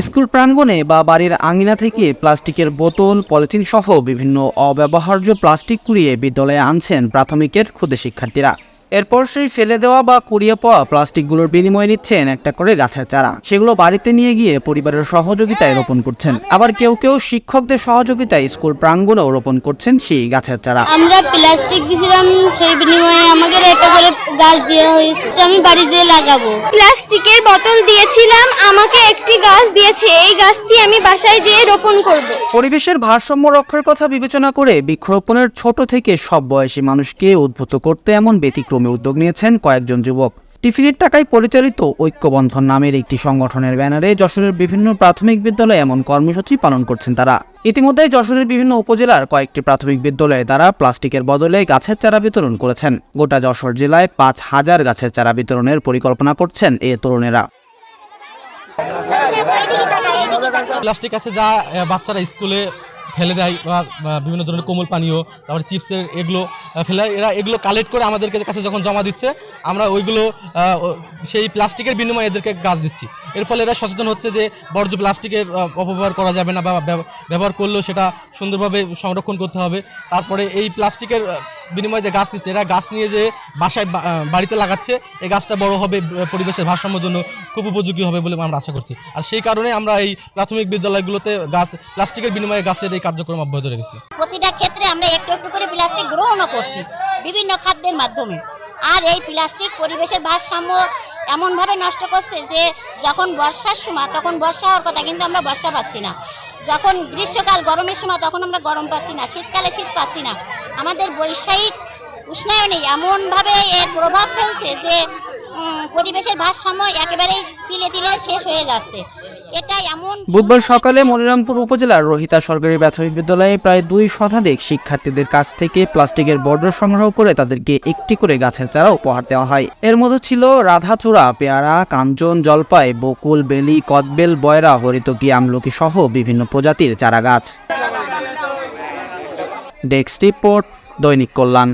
School প্রাঙ্গণে বা বাড়ির আঙিনা থেকে প্লাস্টিকের বোতল, পলিথিন সহ বিভিন্ন অব্যবহার্য প্লাস্টিক কুড়িয়ে বিদ্যালয়ে আনছেন প্রাথমিকের ক্ষুদে শিক্ষার্থীরা। এরপর সেই ফেলে দেওয়া বা কুড়িয়ে পাওয়া প্লাস্টিকগুলোর বিনিময়ে নিচ্ছেন একটা করে গাছের চারা। সেগুলো বাড়িতে নিয়ে গিয়ে পরিবারের সহযোগিতায় রোপণ করছেন। আবার কেউ কেউ শিক্ষকদের সহযোগিতায় স্কুল প্রাঙ্গণেও রোপণ করছেন সেই গাছের চারা। আমরা প্লাস্টিক দিয়েছিলাম সেই বিনিময়ে আমাদের একটা করে গাছ দেওয়া হয়েছে আমি বাড়ি যেয়ে লাগাবো। প্লাস্টিকের বোতল দিয়েছিলাম আমাকে একটি গাছ দিয়েছে এই গাছটি আমি বাসায় যেয়ে রোপণ করব। পরিবেশের ভারসাম্য রক্ষার কথা বিবেচনা করে বৃক্ষরোপণের ছোট থেকে সব বয়সী মানুষকে উদ্বুদ্ধ করতে এমন ব্যতিক্রমী উদ্যোগ নিয়েছেন কয়েকজন যুবক। টিফিনের টাকায় পরিচালিত ঐক্যবন্ধন নামের একটি সংগঠনের ব্যানারে যশোরের বিভিন্ন প্রাথমিক বিদ্যালয়ে এমন কর্মসূচি পালন করছেন তারা। ইতিমধ্যে যশোরের বিভিন্ন উপজেলার কয়েকটি প্রাথমিক বিদ্যালয়ে তারা প্লাস্টিকের বদলে গাছের চারা বিতরণ করেছেন। গোটা যশোর জেলায় পাঁচ হাজার গাছের চারা বিতরণের পরিকল্পনা করছেন এ তরুণেরা। প্লাস্টিক আছে যা বাচ্চারা স্কুলে ফেলে দেয় বা বিভিন্ন ধরনের কোমল পানীয়, তারপরে চিপসের এগুলো ফেলে এরা এগুলো কালেক্ট করে আমাদের কাছে যখন জমা দিচ্ছে, আমরা ওইগুলো সেই প্লাস্টিকের বিনিময়ে এদেরকে গাছ দিচ্ছি। এর ফলে এরা সচেতন হচ্ছে যে বর্জ্য প্লাস্টিকের অপব্যবহার করা যাবে না বা ব্যবহার করলেও সেটা সুন্দরভাবে সংরক্ষণ করতে হবে। তারপরে এই প্লাস্টিকের বিনিময়ে যে গাছ দিচ্ছে, এরা গাছ নিয়ে যে বাসায় বাড়িতে লাগাচ্ছে, এই গাছটা বড় হবে পরিবেশের ভারসাম্যের জন্য খুব উপযোগী হবে বলে আমরা আশা করছি। আর সেই কারণে আমরা এই প্রাথমিক বিদ্যালয়গুলোতে গাছ, প্লাস্টিকের বিনিময়ে গাছের এই কার্যক্রম অব্যাহত রেখেছি। প্রতিটা ক্ষেত্রে আমরা একটু একটু করে প্লাস্টিক গ্রহণও করছি, বিভিন্ন খাদ্যের মাধ্যমে। আর এই প্লাস্টিক পরিবেশের ভারসাম্য এমনভাবে নষ্ট করছে যে, যখন বর্ষার সময়, তখন বর্ষা হওয়ার কথা, কিন্তু আমরা বর্ষা পাচ্ছি না। যখন গ্রীষ্মকাল, গরমের সময় তখন আমরা গরম পাচ্ছি না, শীতকালে শীত পাচ্ছি না। আমাদের বৈষয়িক উষ্ণায়নে এমনভাবে এর প্রভাব ফেলছে যে পরিবেশের ভারসাম্য একেবারেই তিলে তিলে শেষ হয়ে যাচ্ছে। এটা এমন বুধবার সকালে মনিরামপুর উপজেলার রোহিতা সরকারি প্রাথমিক বিদ্যালয়ে প্রায় দুই শতাধিক শিক্ষার্থীদের কাছ থেকে প্লাস্টিকের বর্জ্য সংগ্রহ করে তাদেরকে একটি করে গাছের চারা উপহার দেওয়া হয়। এর মধ্যে ছিল রাধাচূড়া পেয়ারা কাঞ্চন জলপাই বকুল বেলি কদবেল বয়রা হরিতকি আমলকি সহ বিভিন্ন প্রজাতির চারা গাছ ডেস্ক রিপোর্ট দৈনিক কল্যাণ।